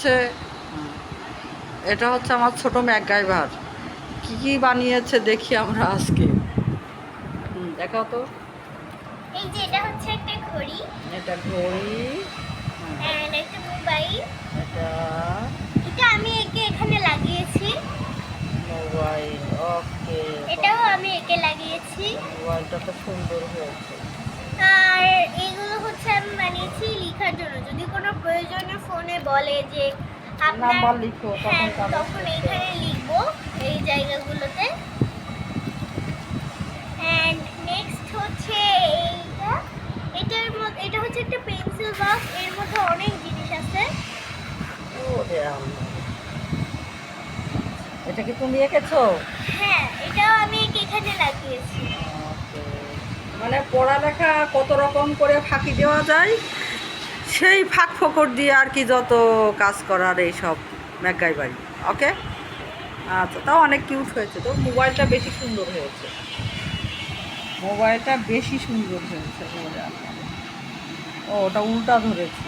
হচ্ছে এটা হচ্ছে আমার ছোট ম্যাকগাইভার। কি কি বানিয়েছে দেখি আমরা আজকে। দেখাও তো। এই যে এটা হচ্ছে একটা ঘড়ি। এটা ঘড়ি। এন্ড একটা মোবাইল। এটা এটা আমি একে এখানে লাগিয়েছি। Mobile okay. এটাও আমি একে লাগিয়েছি। মোবাইলটা তো সুন্দর হয়েছে। আর এগুলো প্রয়োজনে ফোনে বলে যে আপনার হ্যাঁ তখন লিখো। এইখানে লিখব এই জায়গাগুলোতে। অ্যান্ড নেক্সট হচ্ছে এইটা। এটার মধ্যে এটা হচ্ছে একটা পেন্সিল বক্স এর মধ্যে অনেক জিনিস আছে। এটা কি তুমি এঁকেছো? হ্যাঁ এটাও আমি এখানে লাগিয়েছি। মানে পড়ালেখা কত রকম করে ফাঁকি দেওয়া যায়? সেই ফাঁক ফোকর দিয়ে আর কি যত কাজ করার এইসব ম্যাকাই বাড়ি। ওকে? আচ্ছা তাও অনেক কিউট হয়েছে তো। মোবাইলটা বেশি সুন্দর হয়েছে। মোবাইলটা বেশি সুন্দর হয়েছে, ও, ওটা উল্টা ধরেছি।